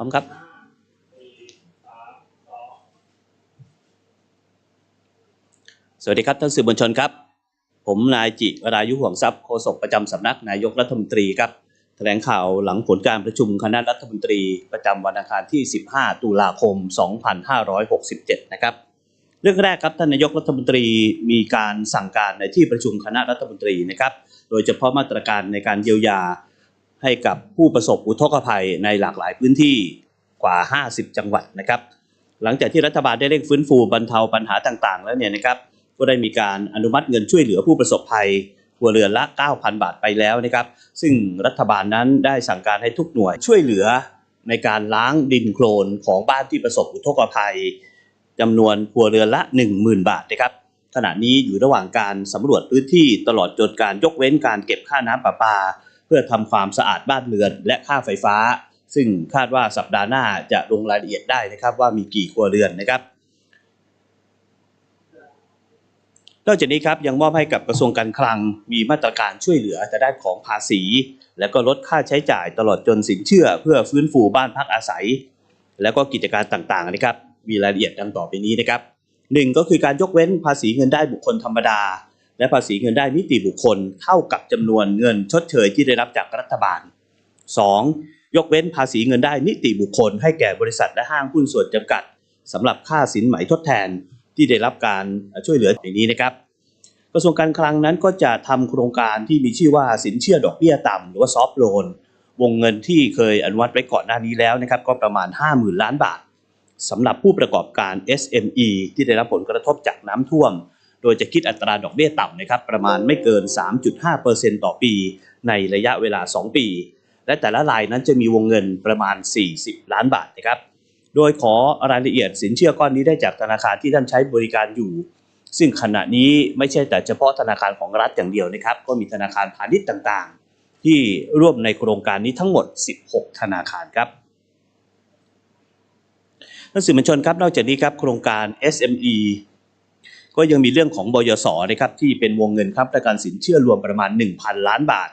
พร้อมครับสวัสดีครับท่านสื่อมวลชนครับ ผมนายจิรายุห่วงทรัพย์โฆษกประจำสำนักนายกรัฐมนตรีครับแถลงข่าวหลังผลการประชุมคณะรัฐมนตรีประจำวันอังคารที่ 15 ตุลาคม 2567 นะครับ เรื่องแรกครับท่านนายกรัฐมนตรีมีการสั่งการในที่ประชุมคณะรัฐมนตรีนะครับ โดยเฉพาะมาตรการในการเยียวยา ให้กับผู้ประสบอุทกภัยในหลากหลายพื้นที่กว่า 50 จังหวัดนะครับ หลังจากที่รัฐบาลได้เร่งฟื้นฟูบรรเทาปัญหาต่างๆ แล้วเนี่ยนะครับก็ได้มีการอนุมัติเงินช่วยเหลือผู้ประสบภัยครัวเรือนละ 9,000 บาทไปแล้วนะครับ ซึ่งรัฐบาลนั้นได้สั่งการให้ทุกหน่วยช่วยเหลือในการล้างดินโคลนของบ้านที่ประสบอุทกภัยจำนวนครัวเรือนละ 10,000 บาทนะครับ ขณะนี้อยู่ระหว่างการสำรวจพื้นที่ตลอดจนการยกเว้นการเก็บค่าน้ำประปา เพื่อทำความสะอาดบ้านเรือนและค่าไฟฟ้า ซึ่งคาดว่าสัปดาห์หน้าจะลงรายละเอียดได้นะครับว่ามีกี่ครัวเรือนนะครับนอกจากนี้ครับยังมอบให้กับกระทรวงการคลังมีมาตรการช่วยเหลือแต่ด้านของภาษี และก็ลดค่าใช้จ่ายตลอดจนสินเชื่อ เพื่อฟื้นฟูบ้านพักอาศัย และก็กิจการต่างๆนะครับมีรายละเอียดดังต่อไปนี้นะครับหนึ่งก็คือการยกเว้นภาษีเงินได้บุคคลธรรมดา และภาษีเงินได้นิติบุคคลเท่ากับจำนวนเงินชดเชยที่ได้รับจากรัฐบาล 2. ยกเว้นภาษีเงินได้นิติบุคคล ให้แก่บริษัทและห้างหุ้นส่วนจำกัดสำหรับค่าสินไหมทดแทนที่ได้รับการช่วยเหลืออย่างนี้นะครับ กระทรวงการคลังนั้นก็จะทำโครงการที่มีชื่อว่าสินเชื่อดอกเบี้ยต่ำหรือว่าซอฟ t ์โลนวงเงินที่เคยอนุมัติไว้ก่อนหน้านี้แล้วนะครับ ก็ประมาณ 50,000 ล้านบาทสำหรับผู้ประกอบการ SME ที่ได้รับผลกระทบจากน้ำท่วม โดยจะคิดอัตราดอกเบี้ยต่ำนะครับประมาณไม่เกิน 3.5%ต่อปี ในระยะเวลา 2 ปี และแต่ละรายนั้นจะมีวงเงินประมาณ 40 ล้านบาทนะครับโดยขอรายละเอียดสินเชื่อก้อนนี้ได้จากธนาคารที่ท่านใช้บริการอยู่ ซึ่งขณะนี้ไม่ใช่แต่เฉพาะธนาคารของรัฐอย่างเดียวนะครับ ก็มีธนาคารพาณิชย์ต่างๆ ที่ร่วมในโครงการนี้ทั้งหมด 16 ธนาคารครับท่านสื่อมวลชนครับนอกจากนี้ครับโครงการ SME ก็ยังมีเรื่องของบยสนะครับที่เป็นวงเงินค้ำประกันสินเชื่อรวมประมาณ 1,000 ล้านบาท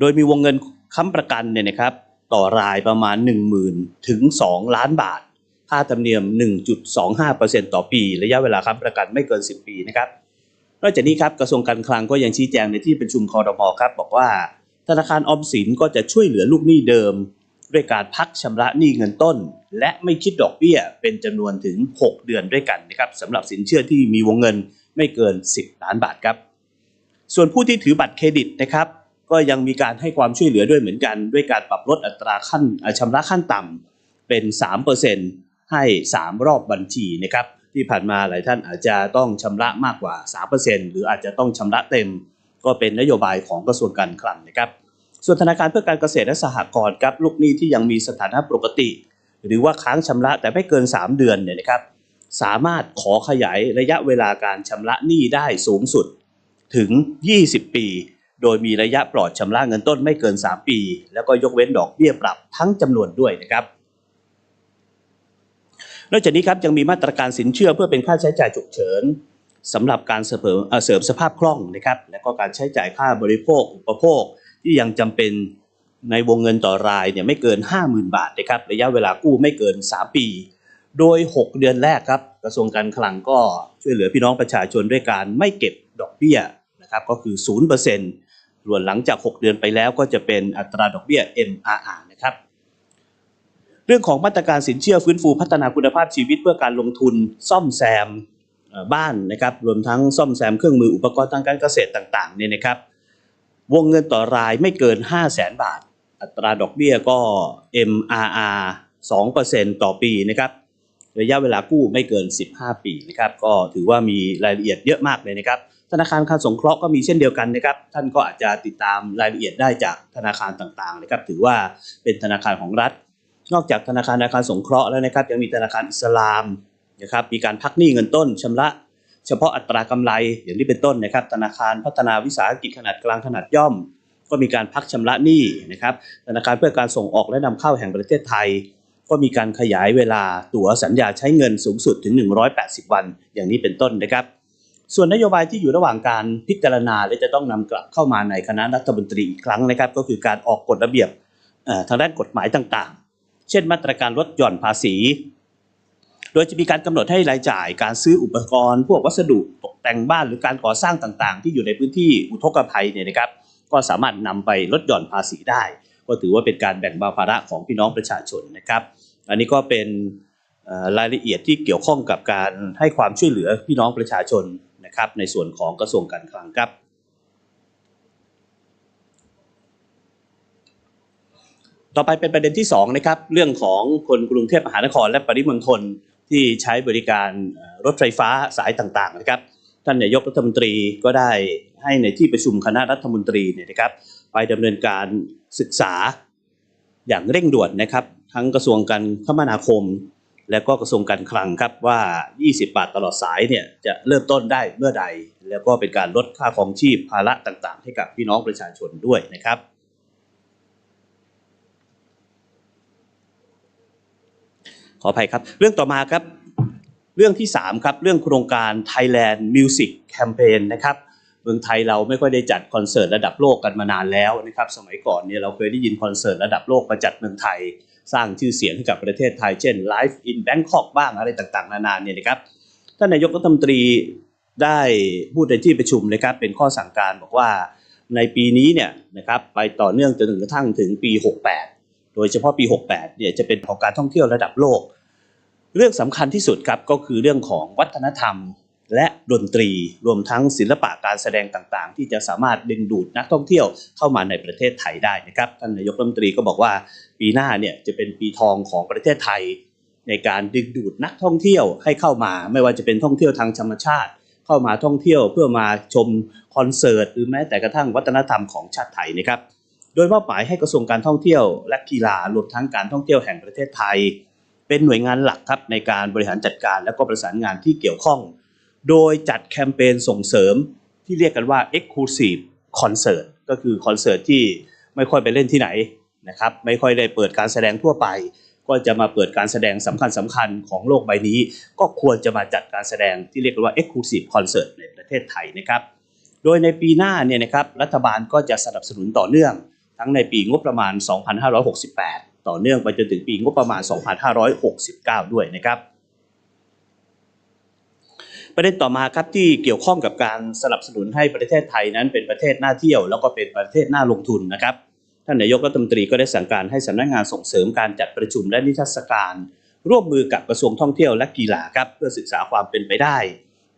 โดยมีวงเงินค้ำประกันเนี่ยนะครับต่อรายประมาณ 10,000ถึง2ล้านบาท ค่าธรรมเนียม 1.25%ต่อปี ระยะเวลาค้ำประกันไม่เกิน 10 ปีนะครับนอกจากนี้ครับกระทรวงการคลังก็ยังชี้แจงในที่ประชุมคอรมอครับบอกว่าธนาคารออมสินก็จะช่วยเหลือลูกหนี้เดิม ด้วยการพักชำระหนี้เงินต้น และไม่คิดดอกเบี้ยเป็นจำนวนถึง 6 เดือนด้วยกันนะครับสำหรับสินเชื่อที่มีวงเงินไม่เกิน 10 ล้านบาทครับ ส่วนผู้ที่ถือบัตรเครดิตนะครับก็ยังมีการให้ความช่วยเหลือด้วยเหมือนกัน ด้วยการปรับลดอัตราขั้นชำระขั้นต่ำเป็น 3%ให้ 3 รอบบัญชีนะครับที่ผ่านมาหลายท่านอาจจะต้องชำระมากกว่า 3%หรืออาจจะต้องชำระเต็ม ก็เป็นนโยบายของกระทรวงการคลังนะครับ ส่วนธนาคารเพื่อการเกษตรและสหกรณ์ครับลูกหนี้ที่ยังมีสถานะปกติ หรือว่าค้างชำระแต่ไม่เกิน 3 เดือนเนี่ยนะครับสามารถขอขยายระยะเวลาการชำระหนี้ได้สูงสุดถึง 20 ปี โดยมีระยะปลอดชำระเงินต้นไม่เกิน 3 ปี แล้วก็ยกเว้นดอกเบี้ยปรับทั้งจำนวนด้วยนะครับนอกจากนี้ครับยังมีมาตรการสินเชื่อเพื่อเป็นค่าใช้จ่ายฉุกเฉินสำหรับการเสริมเสริมสภาพคล่องนะครับและก็การใช้จ่ายค่าบริโภคอุปโภค ที่ยังจำเป็นในวงเงินต่อรายเนี่ยไม่เกิน 50,000 บาทนะครับระยะเวลากู้ไม่เกิน 3 ปี โดย 6 เดือนแรกครับกระทรวงการคลังก็ช่วยเหลือพี่น้องประชาชนด้วยการไม่เก็บดอกเบี้ยนะครับก็คือ 0%ส่วนหลังจาก 6 เดือนไปแล้วก็จะเป็นอัตราดอกเบี้ย MRR นะครับเรื่องของมาตรการสินเชื่อฟื้นฟูพัฒนาคุณภาพชีวิตเพื่อการลงทุนซ่อมแซมบ้านนะครับรวมทั้งซ่อมแซมเครื่องมืออุปกรณ์ทางการเกษตรต่างๆเนี่ยนะครับ วงเงินต่อรายไม่เกิน 5 0 0แสนบาท อัตราดอกเบี้ยก็ MRR 2%ต่อปีนะครับ ระยะเวลากู้ไม่เกิน 15 ปีนะครับ ก็ถือว่ามีรายละเอียดเยอะมากเลยนะครับ ธนาคารการสงเคราะห์ก็มีเช่นเดียวกันนะครับ ท่านก็อาจจะติดตามรายละเอียดได้จากธนาคารต่างๆนะครับ ถือว่าเป็นธนาคารของรัฐ นอกจากธนาคารอาคารสงเคราะห์แล้วนะครับ ยังมีธนาคารอิสลามนะครับ มีการพักหนี้เงินต้นชำระ เฉพาะอัตรากำไรอย่างที่เป็นต้นนะครับธนาคารพัฒนาวิสาหกิจขนาดกลางขนาดย่อม ก็มีการพักชำระหนี้นะครับธนาคารเพื่อการส่งออกและนำเข้าแห่งประเทศไทย ก็มีการขยายเวลาตั๋วสัญญาใช้เงินสูงสุดถึง 180 วัน อย่างนี้เป็นต้นนะครับ ส่วนนโยบายที่อยู่ระหว่างการพิจารณาและจะต้องนำกลับเข้ามาในคณะรัฐมนตรีอีกครั้งนะครับ ก็คือการออกกฎระเบียบทางด้านกฎหมายต่างๆ เช่น มาตรการลดหย่อนภาษี โดยจะมีการกำหนดให้รายจ่ายการซื้ออุปกรณ์ พวกวัสดุตกแต่งบ้านหรือการก่อสร้างต่างๆ ที่อยู่ในพื้นที่อุทกภัยเนี่ยนะครับก็สามารถนำไปลดหย่อนภาษีได้ ก็ถือว่าเป็นการแบ่งเบาภาระของพี่น้องประชาชนนะครับ อันนี้ก็เป็นรายละเอียดที่เกี่ยวข้องกับการให้ความช่วยเหลือพี่น้องประชาชนนะครับในส่วนของกระทรวงการคลังครับ ต่อไปเป็นประเด็นที่2นะครับเรื่องของคนกรุงเทพมหานครและปริมณฑล ที่ใช้บริการรถไฟฟ้าสายต่างๆนะครับ ท่านนายกรัฐมนตรีก็ได้ให้ในที่ประชุมคณะรัฐมนตรีเนี่ยนะครับ ไปดำเนินการศึกษาอย่างเร่งด่วนนะครับ ทั้งกระทรวงการคมนาคม และก็กระทรวงการคลังครับว่า 20 บาทตลอดสายเนี่ยจะเริ่มต้นได้เมื่อใด แล้วก็เป็นการลดค่าครองชีพภาระต่างๆ ให้กับพี่น้องประชาชนด้วยนะครับ ขออภัยครับ เรื่องต่อมาครับ เรื่องที่ 3 ครับ เรื่องโครงการ Thailand Music Campaign นะครับเมืองไทยเราไม่ค่อยได้จัดคอนเสิร์ตระดับโลกกันมานานแล้วนะครับ สมัยก่อนเนี่ยเราเคยได้ยินคอนเสิร์ตระดับโลกมาจัดเมืองไทย สร้างชื่อเสียงให้กับประเทศไทย เช่น Live in Bangkok บ้างอะไรต่างๆ นานาเนี่ยนะครับท่านนายกรัฐมนตรีได้พูดในที่ประชุมนะครับเป็นข้อสั่งการบอกว่าในปีนี้เนี่ยนะครับไปต่อเนื่องจนถึงกระทั่งถึงปี 68 โดยเฉพาะปี 68 เนี่ยจะเป็นของการท่องเที่ยวระดับโลก เรื่องสำคัญที่สุดครับก็คือเรื่องของวัฒนธรรม และดนตรีรวมทั้งศิลปะการแสดงต่างๆ ที่จะสามารถดึงดูดนักท่องเที่ยวเข้ามาในประเทศไทยได้นะครับท่านนายกรัฐมนตรีก็บอกว่าปีหน้าเนี่ยจะเป็นปีทองของประเทศไทย ในการดึงดูดนักท่องเที่ยวให้เข้ามา ไม่ว่าจะเป็นท่องเที่ยวทางธรรมชาติ เข้ามาท่องเที่ยวเพื่อมาชมคอนเสิร์ตหรือแม้แต่กระทั่งวัฒนธรรมของชาติไทยนะครับโดยมอบหมายให้กระทรวงการท่องเที่ยว และกีฬารวมทั้งการท่องเที่ยวแห่งประเทศไทย เป็นหน่วยงานหลักครับในการบริหารจัดการและก็ประสานงานที่เกี่ยวข้อง โดยจัดแคมเปญส่งเสริมที่เรียกกันว่า Exclusive Concert ก็คือคอนเสิร์ตที่ไม่ค่อยไปเล่นที่ไหนนะครับไม่ค่อยได้เปิดการแสดงทั่วไป ก็จะมาเปิดการแสดงสำคัญสำคัญๆของโลกใบนี้ ก็ควรจะมาจัดการแสดงที่เรียกกันว่า Exclusive Concert ในประเทศไทยนะครับ โดยในปีหน้าเนี่ยนะครับรัฐบาลก็จะสนับสนุนต่อเนื่อง ทั้งในปีงบประมาณ 2568 ต่อเนื่องไปจนถึงปีงบประมาณ 2569 ด้วยนะครับ ประเด็นต่อมาครับที่เกี่ยวข้องกับการสนับสนุนให้ประเทศไทยนั้นเป็นประเทศน่าเที่ยว แล้วก็เป็นประเทศน่าลงทุนนะครับท่านนายกรัฐมนตรีก็ได้สั่งการให้สำนักงานส่งเสริมการจัดประชุมและนิทรรศการ ร่วมมือกับกระทรวงท่องเที่ยวและกีฬาครับเพื่อศึกษาความเป็นไปได้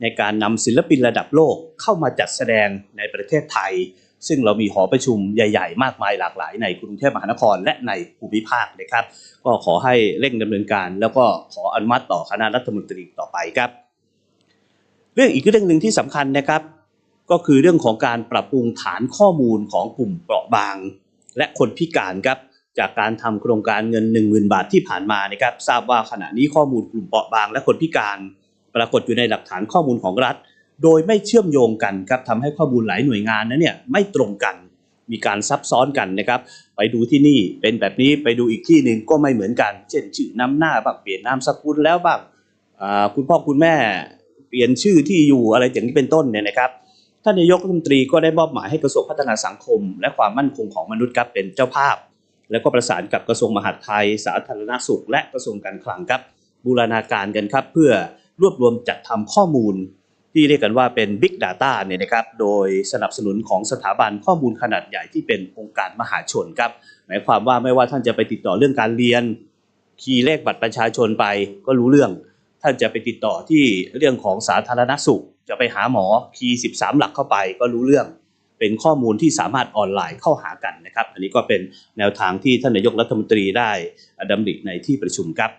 ในการนำศิลปินระดับโลกเข้ามาจัดแสดงในประเทศไทย ซึ่งเรามีหอประชุมใหญ่ๆ มากมายหลากหลายในกรุงเทพมหานครและในภูมิภาคนะครับ ก็ขอให้เร่งดำเนินการแล้วก็ขออนุมัติต่อคณะรัฐมนตรีต่อไปครับ เรื่องอีกเรื่องหนึ่งที่สำคัญนะครับ ก็คือเรื่องของการปรับปรุงฐานข้อมูลของกลุ่มเปราะบาง และคนพิการครับจากการทำโครงการเงิน 10,000 บาทที่ผ่านมานะครับทราบว่าขณะนี้ข้อมูลกลุ่มเปราะบาง และคนพิการ ปรากฏอยู่ในหลักฐานข้อมูลของรัฐ โดยไม่เชื่อมโยงกันครับทำให้ข้อมูลหลายหน่วยงานนั้นเนี่ยไม่ตรงกันมีการซับซ้อนกันนะครับ ไปดูที่นี่เป็นแบบนี้ไปดูอีกที่หนึ่งก็ไม่เหมือนกัน เช่นชื่อนำหน้าบ้างเปลี่ยนนามสกุลแล้วบ้างคุณพ่อคุณแม่เปลี่ยนชื่อที่อยู่อะไรอย่างนี้เป็นต้นเนี่ยนะครับท่านนายกรัฐมนตรีก็ได้มอบหมายให้กระทรวงพัฒนาสังคม และความมั่นคงของมนุษย์ครับเป็นเจ้าภาพ แล้วก็ประสานกับกระทรวงมหาดไทย สาธารณสุข และกระทรวงการคลังครับบูรณาการกันครับ เพื่อรวบรวมจัดทำข้อมูล ที่เรียกกันว่าเป็น Big Data เนี่ยนะครับโดยสนับสนุนของสถาบันข้อมูลขนาดใหญ่ที่เป็นองค์การมหาชนครับหมายความว่าไม่ว่าท่านจะไปติดต่อเรื่องการเรียน คีย์เลขบัตรประชาชนไปก็รู้เรื่อง ท่านจะไปติดต่อที่เรื่องของสาธารณสุข จะไปหาหมอคีย์13 หลักเข้าไปก็รู้เรื่อง เป็นข้อมูลที่สามารถออนไลน์เข้าหากันนะครับอันนี้ก็เป็นแนวทางที่ท่านนายกรัฐมนตรีได้ดำริในที่ประชุมครับ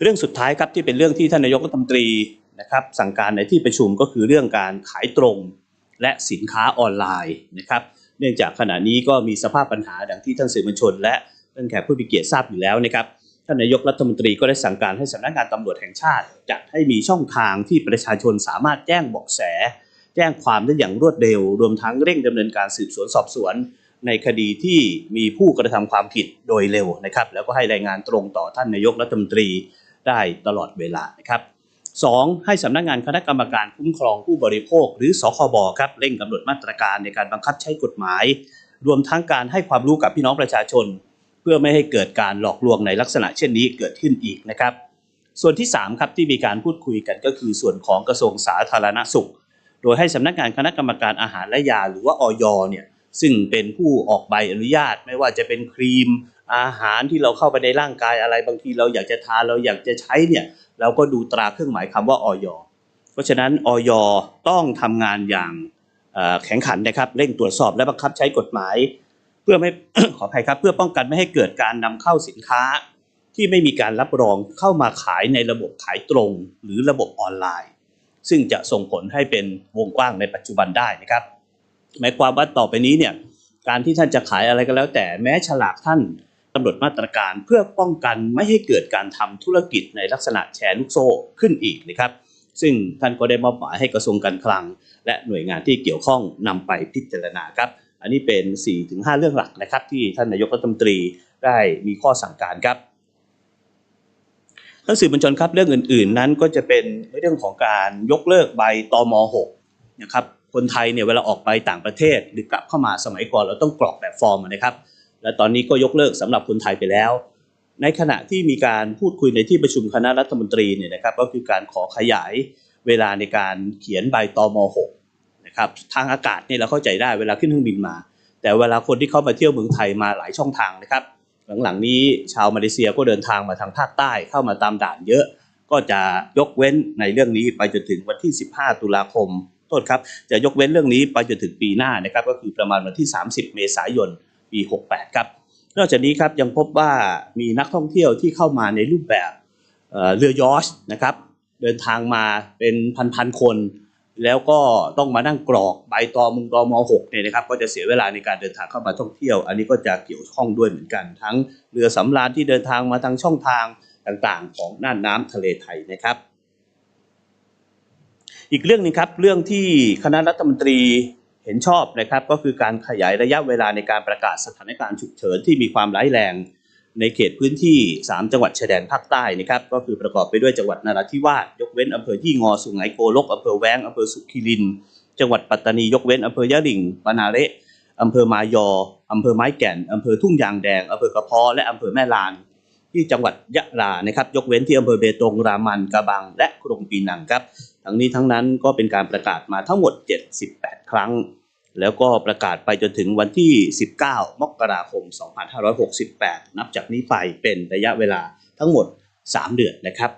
เรื่องสุดท้ายครับที่เป็นเรื่องที่ท่านนายกรัฐมนตรี นะครับสั่งการในที่ประชุมก็คือเรื่องการขายตรงและสินค้าออนไลน์นะครับ เนื่องจากขณะนี้ก็มีสภาพปัญหาดังที่ท่านสื่อมวลชน และท่านแขกผู้มีเกียรติทราบอยู่แล้วนะครับท่านนายกรัฐมนตรีก็ได้สั่งการให้สำนักงานตำรวจแห่งชาติ จัดให้มีช่องทางที่ประชาชนสามารถแจ้งเบาะแส แจ้งความได้อย่างรวดเร็ว รวมทั้งเร่งดำเนินการสืบสวนสอบสวน ในคดีที่มีผู้กระทำความผิดโดยเร็วนะครับ แล้วก็ให้รายงานตรงต่อท่านนายกรัฐมนตรีได้ตลอดเวลานะครับ สองให้สำนักงานคณะกรรมการคุ้มครองผู้บริโภค หรือสคบครับเร่งกำหนดมาตรการในการบังคับใช้กฎหมาย รวมทั้งการให้ความรู้กับพี่น้องประชาชน เพื่อไม่ให้เกิดการหลอกลวงในลักษณะเช่นนี้เกิดขึ้นอีกนะครับ ส่วนที่3ครับที่มีการพูดคุยกันก็คือส่วนของกระทรวงสาธารณสุข โดยให้สำนักงานคณะกรรมการอาหารและยา หรือว่าออยเนี่ยซึ่งเป็นผู้ออกใบอนุญาต ไม่ว่าจะเป็นครีม อาหารที่เราเข้าไปในร่างกายอะไรบางทีเราอยากจะทานเราอยากจะใช้เนี่ยเราก็ดูตราเครื่องหมายคำว่าออยเพราะฉะนั้นออยต้องทำงานอย่างแข็งขันนะครับเร่งตรวจสอบและบังคับใช้กฎหมาย เพื่อไม่ขออภัยครับ เพื่อป้องกันไม่ให้เกิดการนำเข้าสินค้า ที่ไม่มีการรับรองเข้ามาขายในระบบขายตรง หรือระบบออนไลน์ ซึ่งจะส่งผลให้เป็นวงกว้างในปัจจุบันได้นะครับหมายความว่าต่อไปนี้เนี่ยการที่ท่านจะขายอะไรก็แล้วแต่แม้ฉลากท่าน กำหนดมาตรการเพื่อป้องกันไม่ให้เกิดการทำธุรกิจในลักษณะแชร์ลูกโซ่ขึ้นอีกนะครับ ซึ่งท่านก็ได้มอบหมายให้กระทรวงการคลัง และหน่วยงานที่เกี่ยวข้องนำไปพิจารณาครับ อันนี้เป็น 4-5 เรื่องหลักนะครับ ที่ท่านนายกรัฐมนตรีได้มีข้อสั่งการครับท่านสื่อมวลชนครับเรื่องอื่น ๆ นั้นก็จะเป็นเรื่องของการยกเลิกใบตอม .6 นะครับคนไทยเนี่ยเวลาออกไปต่างประเทศหรือกลับเข้ามาสมัยก่อนเราต้องกรอกแบบฟอร์มนะครับ และตอนนี้ก็ยกเลิกสำหรับคนไทยไปแล้ว ในขณะที่มีการพูดคุยในที่ประชุมคณะรัฐมนตรีเนี่ยนะครับก็คือการขอขยายเวลาในการเขียนใบตอม .6 นะครับทางอากาศเนี่ยเราเข้าใจได้เวลาขึ้นเครื่องบินมา แต่เวลาคนที่เข้ามาเที่ยวเมืองไทยมาหลายช่องทางนะครับ หลังๆนี้ชาวมาเลเซียก็เดินทางมาทางภาคใต้เข้ามาตามด่านเยอะก็จะยกเว้นในเรื่องนี้ไปจนถึงวันที่ 15 ตุลาคมโทษครับ จะยกเว้นเรื่องนี้ไปจนถึงปีหน้านะครับ ก็คือประมาณวันที่ 30 เมษายน ปี 68 ครับ นอกจากนี้ครับยังพบว่ามีนักท่องเที่ยวที่เข้ามาในรูปแบบเเรือยอชนะครับเดินทางมาเป็นพันๆคน แล้วก็ต้องมานั่งกรอกใบตอมุงตอม6เนี่ยนะครับก็จะเสียเวลาในการเดินทางเข้ามาท่องเที่ยว อันนี้ก็จะเกี่ยวข้องด้วยเหมือนกัน ทั้งเรือสำราญที่เดินทางมาทางช่องทางต่างๆ ของน่านน้ำทะเลไทยนะครับอีกเรื่องหนึงครับ เรื่องที่คณะรัฐมนตรี เห็นชอบนะครับก็คือการขยายระยะเวลาในการประกาศสถานการณ์ฉุกเฉินที่มีความร้ายแรง ในเขตพื้นที่ 3 จังหวัดชายแดนภาคใต้นะครับก็คือประกอบไปด้วยจังหวัดนราธิวาสยกเว้นอำเภอที่งอสุไหงโกลกอำเภอแว้งอำเภอสุขิริน จังหวัดปัตตานียกเว้นอำเภอยะหริ่งปานาเระอำเภอมายออำเภอไม้แก่นอำเภอทุ่งยางแดงอำเภอกระเพาะและอำเภอแม่ลาน ที่จังหวัดยะลานะครับ ยกเว้นที่อำเภอเบตงรามันกระบัง และกรุงปีนังครับ ทั้งนี้ทั้งนั้นก็เป็นการประกาศมาทั้งหมด 78 ครั้ง แล้วก็ประกาศไปจนถึงวันที่ 19 มกราคม 2568 นับจากนี้ไปเป็นระยะเวลาทั้งหมด 3 เดือนนะครับ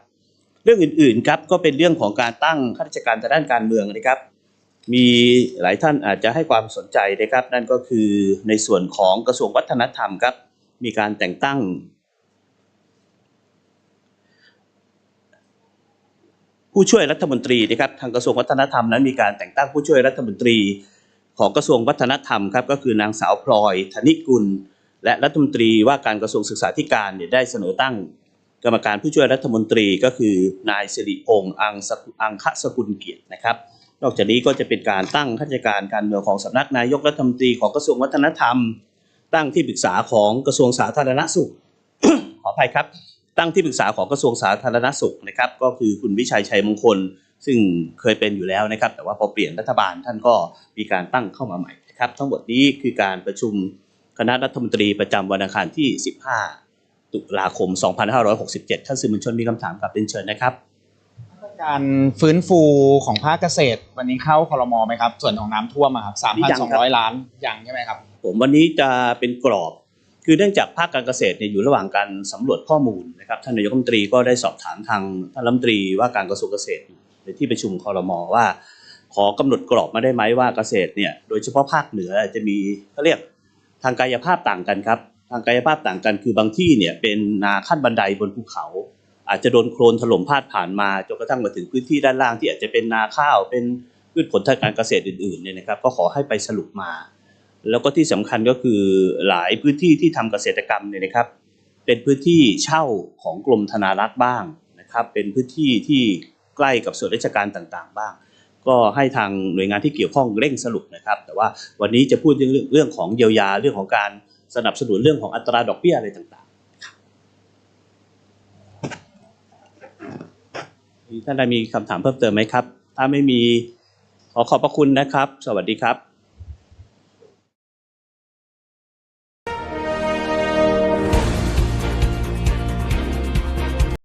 เรื่องอื่นๆครับก็เป็นเรื่องของการตั้งข้าราชการทางด้านการเมืองนะครับมีหลายท่านอาจจะให้ความสนใจนะครับ นั่นก็คือในส่วนของกระทรวงวัฒนธรรมครับ มีการแต่งตั้ง ผู้ช่วยรัฐมนตรีนะครับทางกระทรวงวัฒนธรรมนั้นมีการแต่งตั้งผู้ช่วยรัฐมนตรี ของกระทรวงวัฒนธรรมครับก็คือนางสาวพลอยธนิกุล และรัฐมนตรีว่าการกระทรวงศึกษาธิการเนี่ยได้เสนอตั้ง กรรมการผู้ช่วยรัฐมนตรีก็คือนายสิริพงษ์อังอังคสกุลเกียรตินะครับ นอกจากนี้ก็จะเป็นการตั้งข้าราชการการเมืองของสำนักนายกรัฐมนตรีของกระทรวงวัฒนธรรม ตั้งที่ปรึกษาของกระทรวงสาธารณสุขขออภัยครับ ตั้งที่ปรึกษาของกระทรวงสาธารณสุขนะครับก็คือคุณวิชัยชัยมงคล ซึ่งเคยเป็นอยู่แล้วนะครับ แต่ว่าพอเปลี่ยนรัฐบาลท่านก็มีการตั้งเข้ามาใหม่นะครับ ทั้งหมดนี้คือการประชุมคณะรัฐมนตรีประจำวันอังคารที่ 15 ตุลาคม 2567 ท่านสื่อมวลชนมีคำถามกับเรียนเชิญนะครับ การฟื้นฟูของภาคเกษตร วันนี้เข้าคอรมอไหมครับ ส่วนของน้ำท่วมอะครับยังครับ 3,200 ล้านยังใช่ไหมครับ ผมวันนี้จะเป็นกรอบ คือเนื่องจากภาคการเกษตรเนี่ยอยู่ระหว่างการสำรวจข้อมูลนะครับท่านนายกรัฐมนตรีก็ได้สอบถามทางท่านรัฐมนตรีว่าการกระทรวงเกษตรในที่ประชุมคอรมอว่า ขอกำหนดกรอบมาได้ไหมว่าเกษตรเนี่ยโดยเฉพาะภาคเหนือจะมีเขาเรียกทางกายภาพต่างกันครับ ทางกายภาพต่างกัน คือบางที่เนี่ยเป็นนาขั้นบันไดบนภูเขา อาจจะโดนโคลนถล่มพาดผ่านมาจนกระทั่งมาถึงพื้นที่ด้านล่างที่อาจจะเป็นนาข้าวเป็นพืชผลทางการเกษตรอื่นๆเนี่ยนะครับก็ขอให้ไปสรุปมา แล้วก็ที่สำคัญก็คือหลายพื้นที่ที่ทำเกษตรกรรมเนี่ยนะครับ เป็นพื้นที่เช่าของกรมธนารักษ์บ้างนะครับ เป็นพื้นที่ที่ใกล้กับส่วนราชการต่างๆ บ้าง ก็ให้ทางหน่วยงานที่เกี่ยวข้องเร่งสรุปนะครับ แต่ว่าวันนี้จะพูดเรื่องเรื่องของเยียวยาเรื่องของการสนับสนุนเรื่องของอัตราดอกเบี้ยอะไรต่างๆท่านใดมีคำถามเพิ่มเติมไหมครับ ถ้าไม่มีขอขอบพระคุณนะครับ สวัสดีครับ